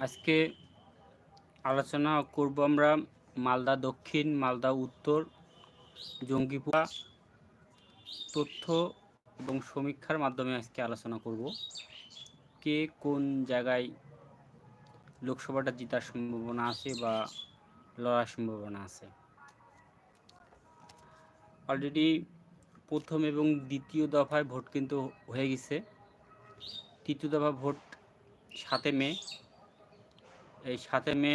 আজকে আলোচনা করব আমরা মালদা দক্ষিণ, মালদা উত্তর, জঙ্গিপুরা তথ্য এবং সমীক্ষার মাধ্যমে আজকে আলোচনা করব। কে কোন জায়গায় লোকসভাটা জেতার সম্ভাবনা আছে বা লড়ার সম্ভাবনা আছে? অলরেডি প্রথম এবং দ্বিতীয় দফায় ভোট কিন্তু হয়ে গেছে। তৃতীয় দফা ভোট সাতে মে। এই সাথে মে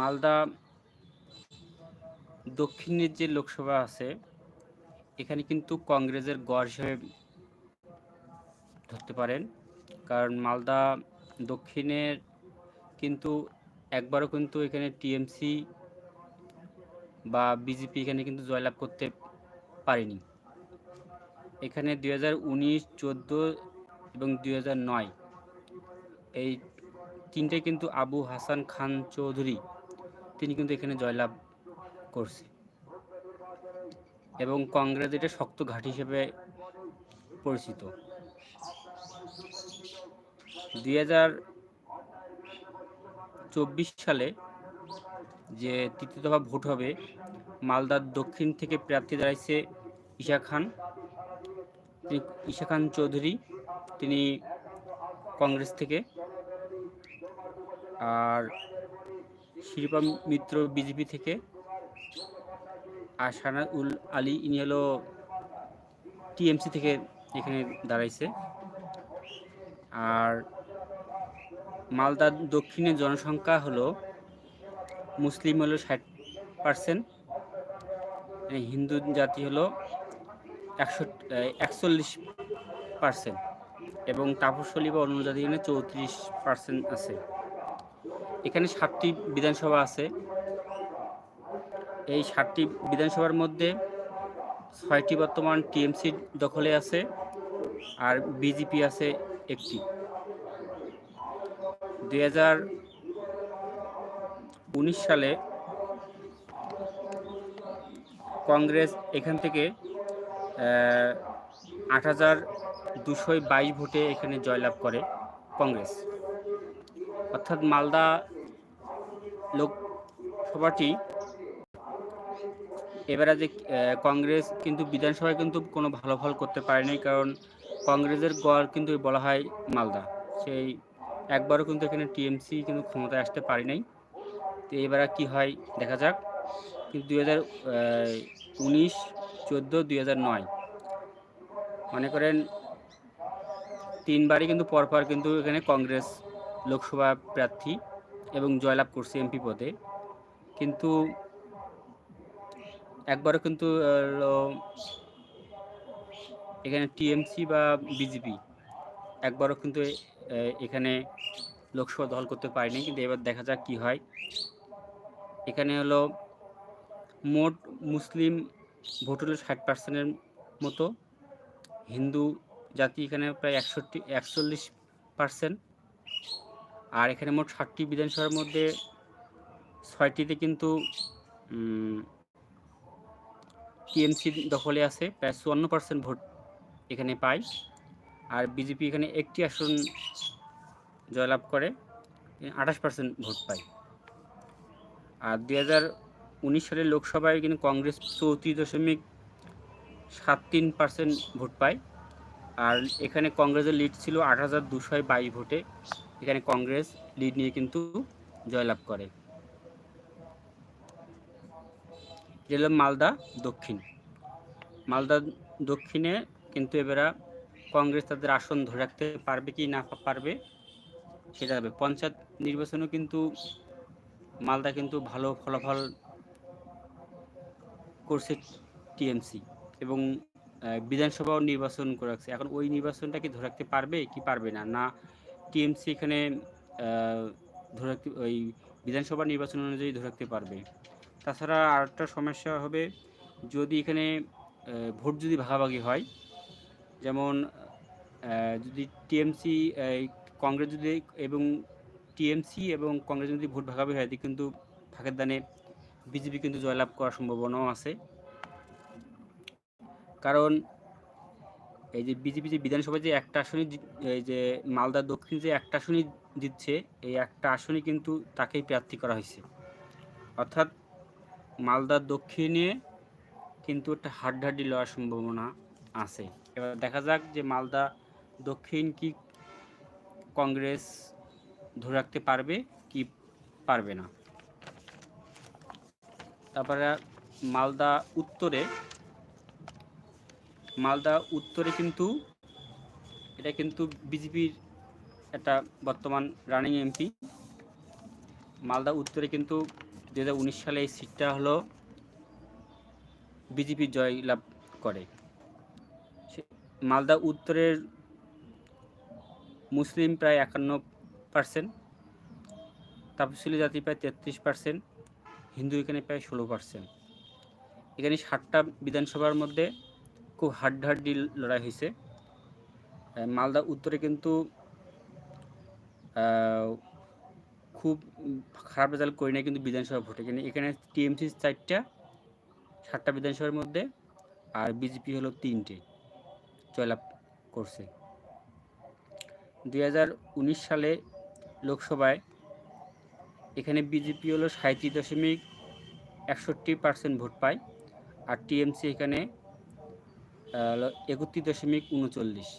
মালদা দক্ষিণের যে লোকসভা আছে, এখানে কিন্তু কংগ্রেসের গড় হিসেবে ধরতে পারেন। কারণ মালদা দক্ষিণের কিন্তু একবারও কিন্তু এখানে টিএমসি বা বিজেপি এখানে কিন্তু জয়লাভ করতে পারেনি। এখানে দুই হাজার উনিশ, চোদ্দ এবং দুই হাজার নয় এই তিনটে কিন্তু আবু হাসান খান চৌধুরী তিনি কিন্তু এখানে জয়লাভ করছে। এবং কংগ্রেস এটা শক্ত ঘাঁটি হিসেবে পরিচিত। দুই হাজার চব্বিশ সালে যে তৃতীয় দফা ভোট হবে, মালদার দক্ষিণ থেকে প্রার্থী দাঁড়াইছে ঈশা খান। তিনি ঈশা খান চৌধুরী, তিনি কংগ্রেস থেকে। আর শিল্পা মিত্র বিজেপি থেকে আর সানা উল আলী, ইনি হলো টিএমসি থেকে এখানে দাঁড়াইছে। আর মালদার দক্ষিণে জনসংখ্যা হলো মুসলিম হলো ষাট পার্সেন্ট হিন্দু জাতি হলো একশো, একচল্লিশ পার্সেন্ট এবং তাপসলী বা অন্য জাতি এখানে চৌত্রিশ পার্সেন্ট আছে। এখানে সাতটি বিধানসভা আছে। এই সাতটি বিধানসভার মধ্যে ছয়টি বর্তমান টিএমসি দখলে আছে আর বিজেপি আছে একটি। দুই উনিশ সালে কংগ্রেস এখান থেকে আট হাজার বাইশ ভোটে এখানে জয়লাভ করে কংগ্রেস। অর্থাৎ মালদা লোকসভাটি এবারে যে কংগ্রেস কিন্তু, বিধানসভায় কিন্তু কোনো ভালো ফল করতে পারেনি, কারণ কংগ্রেসের গড় কিন্তু বলা হয় মালদা। সেই একবারও কিন্তু এখানে টিএমসি কিন্তু ক্ষমতায় আসতে পারি নাই। তো এবারে কি হয়, দেখা যাক। কিন্তু দুই হাজার উনিশ, চোদ্দ দুই হাজার নয়, মনে করেন তিনবারই কিন্তু পরপর কিন্তু এখানে কংগ্রেস লোকসভা প্রার্থী এবং জয়লাভ করছে এমপি পদে। কিন্তু একবারও কিন্তু এখানে টিএমসি বা বিজেপি একবারও কিন্তু এখানে লোকসভা দল করতে পারেনি। কিন্তু এবার দেখা যাক কি হয়। এখানে হলো মোট মুসলিম ভোট হলো ষাট পার্সেন্টের মতো। হিন্দু জাতি এখানে প্রায় একষট্টি, একচল্লিশ পার্সেন্ট আর এখানে মোট ষাটটি বিধানসভার মধ্যে ছয়টিতে কিন্তু টিএমসি দখলে আছে, প্রায় চুয়ান্ন পার্সেন্ট ভোট এখানে পায়। আর বিজেপি এখানে একটি আসন জয়লাভ করে, আঠাশ পার্সেন্ট ভোট পায়। আর দুই হাজার উনিশ সালের লোকসভায় কিন্তু কংগ্রেস চৌত্রিশ দশমিক সাত তিন পার্সেন্ট ভোট পায়। আর এখানে কংগ্রেসের লিড ছিল আট হাজার দুশো বাইশ ভোটে। এখানে কংগ্রেস লিড নিয়ে কিন্তু জয়লাভ করে। এটা মালদা দক্ষিণ। মালদা দক্ষিণে কিন্তু এবারে কংগ্রেস তাদের আসন ধরে রাখতে পারবে কি না পারবে সেটা হবে। পঞ্চায়েত নির্বাচনেও কিন্তু মালদা কিন্তু ভালো ফলাফল করছে টিএমসি এবং বিধানসভাও নির্বাচন করে রাখছে। এখন ওই নির্বাচনটা কি ধরে রাখতে পারবে কি পারবে না? না টিএমসি এখানে ধরে রাখতে, ওই বিধানসভা নির্বাচন অনুযায়ী ধরে রাখতে পারবে। তাছাড়া আরেকটা সমস্যা হবে, যদি এখানে ভোট যদি ভাগাভাগি হয়, যেমন যদি টিএমসি কংগ্রেস যদি, এবং টিএমসি এবং কংগ্রেস যদি ভোট ভাগাভাগি হয় কিন্তু ফাঁকের দানে বিজেপি কিন্তু জয়লাভ করার সম্ভাবনাও আছে। কারণ এই যে বিজেপি যে বিধানসভায় যে একটা আসনই এই যে মালদা দক্ষিণ যে একটা আসনই জিতছে, এই একটা আসনই কিন্তু তাকেই প্রার্থী করা হয়েছে। অর্থাৎ মালদা দক্ষিণে কিন্তু একটা হাড্ডাহাড্ডি লওয়ার সম্ভাবনা আছে। এবার দেখা যাক যে মালদা দক্ষিণ কি কংগ্রেস ধরে রাখতে পারবে, কি পারবে না। তারপরে মালদা উত্তরে মালদা উত্তরে কিন্তু এটা কিন্তু বিজেপির একটা বর্তমান রানিং এমপি। মালদা উত্তরে কিন্তু দু হাজার উনিশ সালে এই সিটটা হলো বিজেপি জয়লাভ করে। মালদা উত্তরের মুসলিম প্রায় একান্ন পার্সেন্ট তাপসিলি জাতি প্রায় তেত্রিশ পার্সেন্ট হিন্দু এখানে প্রায় ষোলো পার্সেন্ট এখানে ষাটটা বিধানসভার মধ্যে খুব হাড্ডাহাড্ডি লড়াই হয়েছে মালদা উত্তরে কিন্তু খুব খারাপ রেজাল্ট করি না কিন্তু বিধানসভা ভোটে। কিন্তু এখানে টিএমসি চারটা, সাতটা বিধানসভার মধ্যে, আর বিজেপি হলো তিনটে জয়লাভ করছে। দু হাজার উনিশ সালে লোকসভায়, এখানে বিজেপি হলো সাঁত্রিশ দশমিক একষট্টি পার্সেন্ট ভোট পায়, আর টিএমসি এখানে একত্রিশ দশমিক উনচল্লিশ।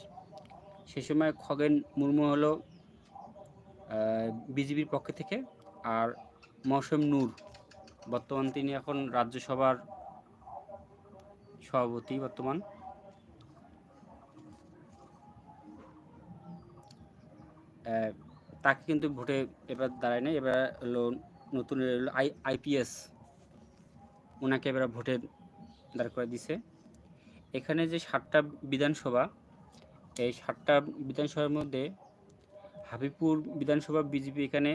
সে সময় খগেন মুর্মু হলো বিজেপির পক্ষ থেকে আর মৌসুম নূর, বর্তমান তিনি এখন রাজ্যসভার সভাপতি বর্তমান। তাকে কিন্তু ভোটে এবার দাঁড়ায় নাই, এবার হলো নতুন আই, আইপিএস, ওনাকে এবার ভোটে দাঁড় করে দিছে। এখানে যে সাতটা বিধানসভা, এই সাতটা বিধানসভার মধ্যে হাবিবপুর বিধানসভা, বিজেপি এখানে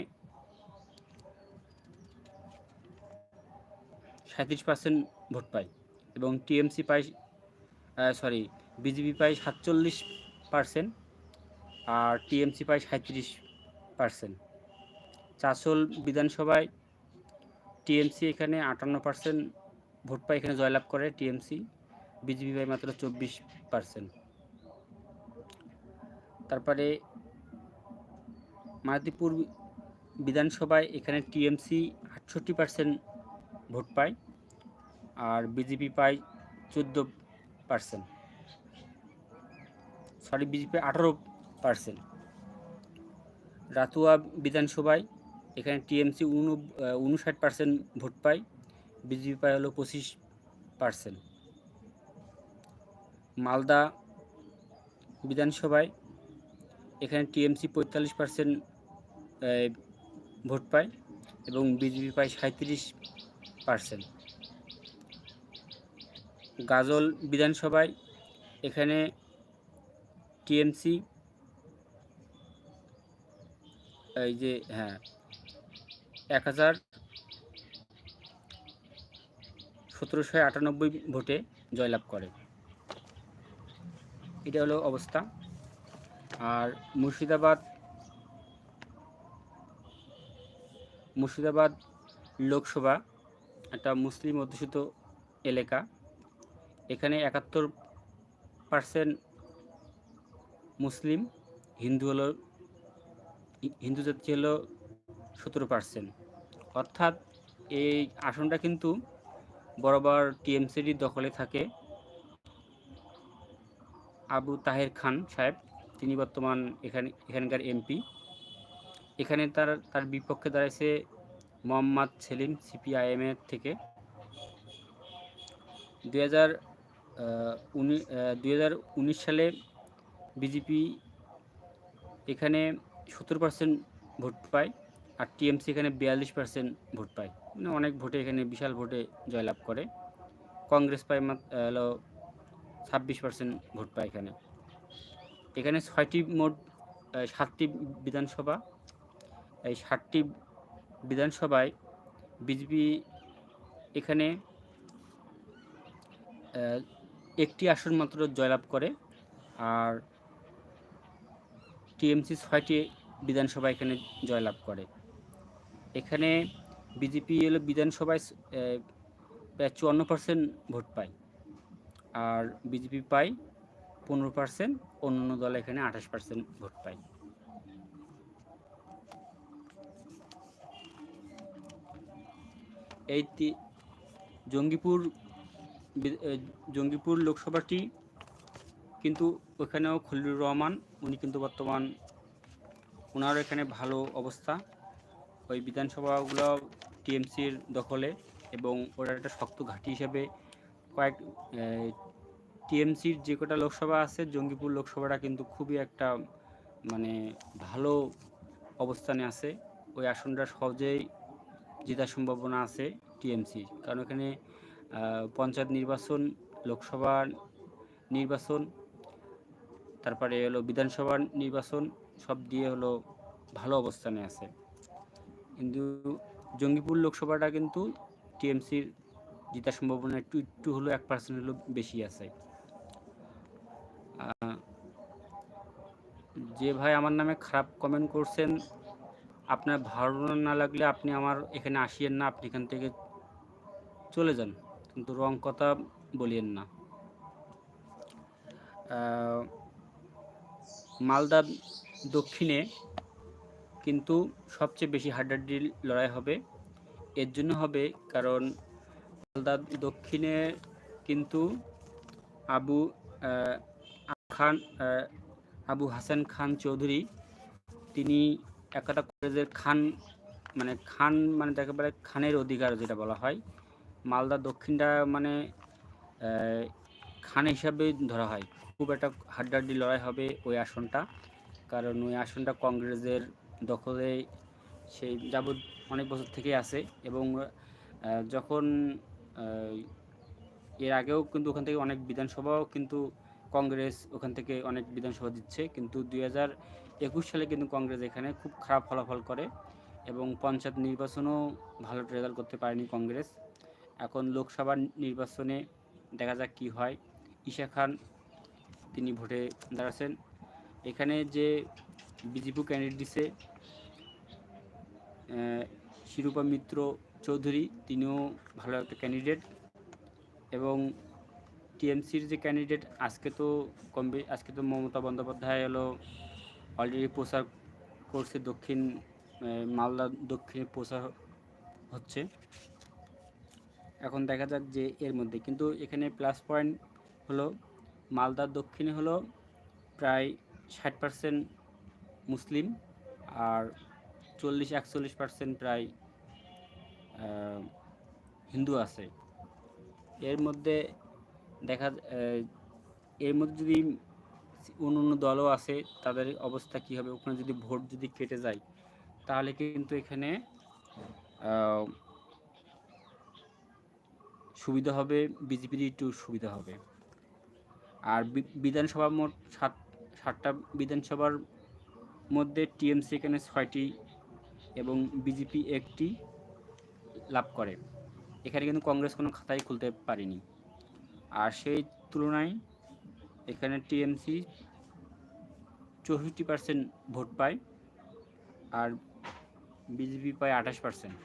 সাঁত্রিশ পার্সেন্ট ভোট পায় এবং টিএমসি পায় সরি বিজেপি পায় সাতচল্লিশ পার্সেন্ট আর টিএমসি পায় সাঁত্রিশ পার্সেন্ট। চাষল বিধানসভায় টিএমসি এখানে আটান্ন পার্সেন্ট ভোট পায়, এখানে জয়লাভ করে টিএমসি। বিজেপি পায় মাত্র চব্বিশ পার্সেন্ট তারপরে মালতীপুর বিধানসভায় এখানে টিএমসি আটষট্টি পার্সেন্ট ভোট পায় আর বিজেপি পায় চোদ্দ পার্সেন্ট সরি বিজেপি আঠারো পার্সেন্ট রাতুয়া বিধানসভায় এখানে টিএমসি উন উনষাট পার্সেন্ট ভোট পায়, বিজেপি পায় হলো পঁচিশ পার্সেন্ট মালদা বিধানসভায় এখানে টিএমসি পঁয়তাল্লিশ পার্সেন্ট ভোট পায় এবং বিজেপি পায় সাঁত্রিশ পার্সেন্ট। গাজল বিধানসভায় এখানে টিএমসি এই যে হ্যাঁ এক হাজার সতেরোশো আটানব্বই ভোটে জয়লাভ করে। এটা হলো অবস্থা। আর মুর্শিদাবাদ মুর্শিদাবাদ লোকসভা একটা মুসলিম অধ্যুষিত এলাকা। এখানে একাত্তর পার্সেন্ট মুসলিম, হিন্দু হলো, হিন্দু জাতি হলো সতেরো পার্সেন্ট অর্থাৎ এই আসনটা কিন্তু বরাবর টিএমসিডি দখলে থাকে। আবু তাহের খান সাহেব, তিনি বর্তমান এখানে, এখানকার এমপি। এখানে তার তার বিপক্ষে দাঁড়াইছে মোহাম্মদ সেলিম সিপিআইএমের থেকে। দুই হাজার উনিশ সালে বিজেপি এখানে সত্তর পার্সেন্ট ভোট পায় আর টিএমসি এখানে বিয়াল্লিশ পার্সেন্ট ভোট পায়। মানে অনেক ভোটে এখানে বিশাল ভোটে জয়লাভ করে। কংগ্রেস পায় হলো ছাব্বিশ পার্সেন্ট ভোট পায় এখানে। এখানে ছয়টি মোট সাতটি বিধানসভা। এই সাতটি বিধানসভায় বিজেপি এখানে একটি আসন মাত্র জয়লাভ করে আর টিএমসি ছয়টি বিধানসভা এখানে জয়লাভ করে। এখানে বিজেপি এলো বিধানসভায় প্রায় চুয়ান্ন পার্সেন্ট ভোট পায়। আর বিজেপি পায় পনেরো পার্সেন্ট অন্যান্য দল এখানে আঠাশ পার্সেন্ট ভোট পায়। এই জঙ্গিপুর জঙ্গিপুর লোকসভাটি কিন্তু ওখানেও খলিলুর রহমান, উনি কিন্তু বর্তমান ওনারও এখানে ভালো অবস্থা। ওই বিধানসভাগুলো টিএমসির দখলে এবং ওরা একটা শক্ত ঘাঁটি হিসেবে কয়েক টিএমসির যে কটা লোকসভা আছে, জঙ্গিপুর লোকসভাটা কিন্তু খুবই একটা মানে ভালো অবস্থানে আছে। ওই আসনটা সহজেই জেতার সম্ভাবনা আছে টিএমসি কারণ এখানে পঞ্চায়েত নির্বাচন, লোকসভা নির্বাচন, তারপরে হলো বিধানসভা নির্বাচন, সব দিয়ে হলো ভালো অবস্থানে আছে। কিন্তু জঙ্গিপুর লোকসভাটা কিন্তু টিএমসির জেতার সম্ভাবনা একটু একটু হলো এক পার্সেন্ট হলো বেশি আছে। যে ভাই আমার নামে খারাপ কমেন্ট করছেন, আপনার ভালো না লাগলে আপনি আমার এখানে আসিয়েন না, আপনি এখান থেকে চলে যান। কিন্তু রং কথা বলিয়েন না। মালদা দক্ষিণে কিন্তু সবচেয়ে বেশি হাড্ডাড্ডি লড়াই হবে। এর জন্য হবে কারণ মালদা দক্ষিণে কিন্তু আবু খান আবু হাসান খান চৌধুরী, তিনি একটা কলেজের খান মানে খান মানে তাকে বলে খানের অধিকার যেটা বলা হয়। মালদা দক্ষিণটা মানে খান হিসাবে ধরা হয়। খুব একটা হাড্ডাহাড্ডি লড়াই হবে ওই আসনটা, কারণ ওই আসনটা কংগ্রেসের দখলে সেই যাবৎ অনেক বছর থেকে আছে এবং যখন এর আগেও কিন্তু ওখান থেকে অনেক বিধানসভাও কিন্তু কংগ্রেস ওখান থেকে অনেক বিধানসভা দিচ্ছে, কিন্তু দুই হাজার একুশ সালে কিন্তু কংগ্রেস এখানে খুব খারাপ ফলাফল করে এবং পঞ্চায়েত নির্বাচনও ভালো রেজাল্ট করতে পারেনি কংগ্রেস। এখন লোকসভা নির্বাচনে দেখা যাক কী হয়। ঈশা খান, তিনি ভোটে দাঁড়াচ্ছেন। এখানে যে বিজেপি ক্যান্ডিডেট দিছে শিরূপা মিত্র চৌধুরী, তিনিও ভালো একটা ক্যান্ডিডেট এবং টিএমসির যে ক্যান্ডিডেট আজকে তো কম বে- আজকে তো মমতা বন্দ্যোপাধ্যায় হলো অলরেডি প্রচার করছে দক্ষিণ মালদা দক্ষিণে প্রচার হচ্ছে। এখন দেখা যাক যে এর মধ্যে, কিন্তু এখানে প্লাস পয়েন্ট হলো মালদার দক্ষিণে হলো প্রায় ষাট পার্সেন্ট মুসলিম আর চল্লিশ, একচল্লিশ পার্সেন্ট প্রায় হিন্দু আছে। এর মধ্যে দেখা এর মধ্যে যদি অন্য অন্য দলও আছে, তাদের অবস্থা কী হবে? ওখানে যদি ভোট যদি কেটে যায়, তাহলে কিন্তু এখানে সুবিধা হবে বিজেপির একটু সুবিধা হবে। আর বিধানসভা মোট সাত, সাতটা বিধানসভার মধ্যে টিএমসি এখানে ছয়টি এবং বিজেপি একটি লাভ করে। এখানে কিন্তু কংগ্রেস কোনো খাতাই খুলতে পারেনি। আর সেই তুলনায় এখানে টিএমসি চৌষট্টি পার্সেন্ট ভোট পায় আর বিজেপি পায় আঠাশ পার্সেন্ট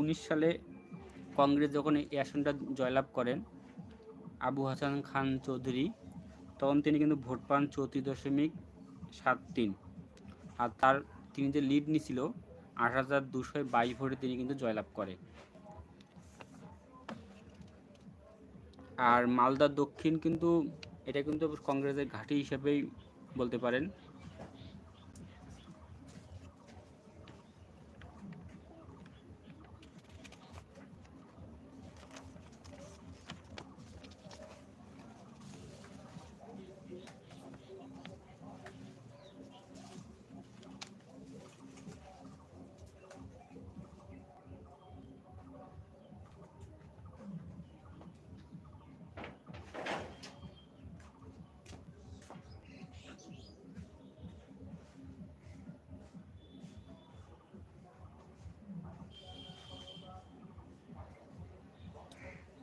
উনিশ সালে কংগ্রেস যখন এই আসনটা জয়লাভ করেন, আবু হাসান খান চৌধুরী, তখন তিনি কিন্তু ভোট পান চৌত্রিশ দশমিক সাত তিন। আর তার, তিনি যে লিড নিছিল, আট হাজার দুশো বাইশ ভোটে তিনি কিন্তু জয়লাভ করে। আর মালদা দক্ষিণ কিন্তু এটা কিন্তু কংগ্রেসের ঘাঁটি হিসেবেই বলতে পারেন।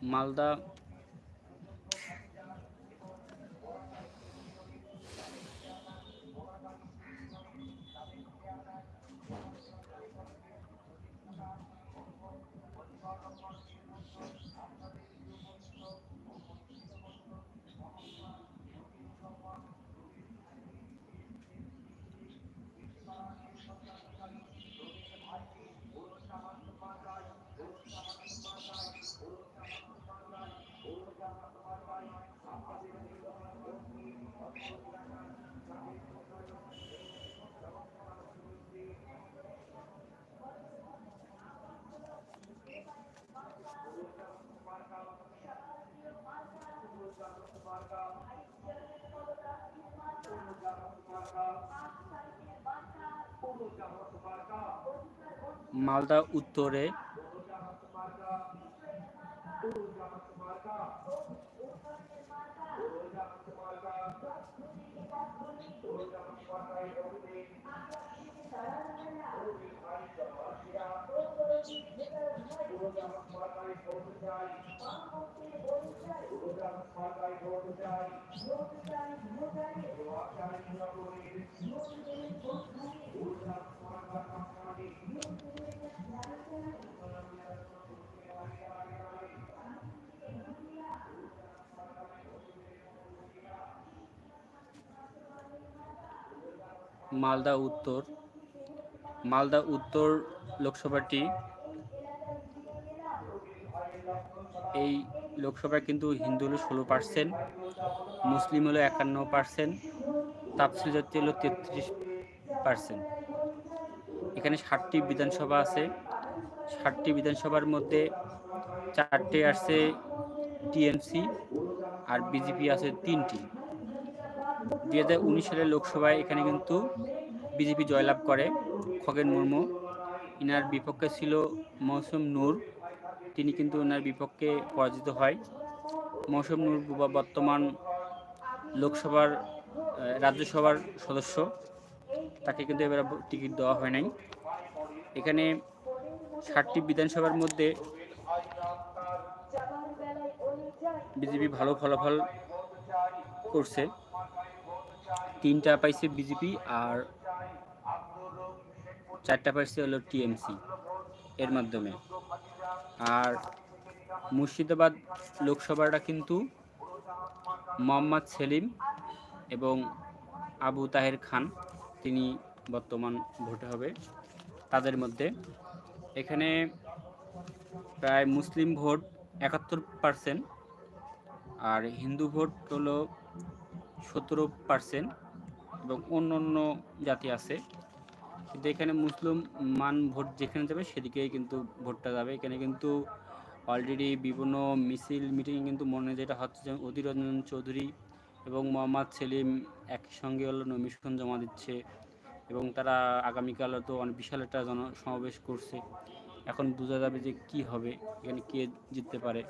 মালদা মালদা উত্তরে। মালদা উত্তর মালদা উত্তর লোকসভাটি এই লোকসভায় কিন্তু হিন্দু হলো ষোলো পার্সেন্ট মুসলিম হলো একান্ন পার্সেন্ট তাপসিল জাতি হলো তেত্রিশ পার্সেন্ট এখানে ষাটটি বিধানসভা আছে। ষাটটি বিধানসভার মধ্যে চারটে আসছে টিএমসি আর বিজেপি আছে তিনটি। দুই হাজার উনিশ সালের লোকসভায় এখানে কিন্তু বিজেপি জয়লাভ করে। খগেন মুর্মু, ইনার বিপক্ষে ছিল মৌসুম নূর। তিনি কিন্তু ওনার বিপক্ষে পরাজিত হয়। মৌসুম নূর বর্তমান লোকসভার রাজ্যসভার সদস্য। তাকে কিন্তু এবার টিকিট দেওয়া হয় নাই। এখানে ষাটটি বিধানসভার মধ্যে বিজেপি ভালো ফলাফল করছে। তিনটা পাইছে বিজেপি আর চারটা পাইছে হলো টিএমসি এর মাধ্যমে। আর মুর্শিদাবাদ লোকসভাটা কিন্তু মোহাম্মদ সেলিম এবং আবু তাহের খান তিনি বর্তমান ভোটে হবে তাদের মধ্যে। এখানে প্রায় মুসলিম ভোট একাত্তর পার্সেন্ট আর হিন্দু ভোট হলো সতেরো পার্সেন্ট। এবং অন্য অন্য জাতি আছে। কিন্তু এখানে মুসলিম মান ভোট যেখানে যাবে সেদিকেই কিন্তু ভোটটা যাবে। এখানে কিন্তু অলরেডি বিভিন্ন মিছিল মিটিং কিন্তু মনে যেটা হচ্ছে যে অধীর রঞ্জন চৌধুরী এবং মোহাম্মদ সেলিম একই সঙ্গে হলো নমিশন জমা দিচ্ছে এবং তারা আগামীকাল তো অনেক বিশাল একটা জন সমাবেশ করছে। এখন বোঝা যাবে যে কি হবে, এখানে কে জিততে পারে।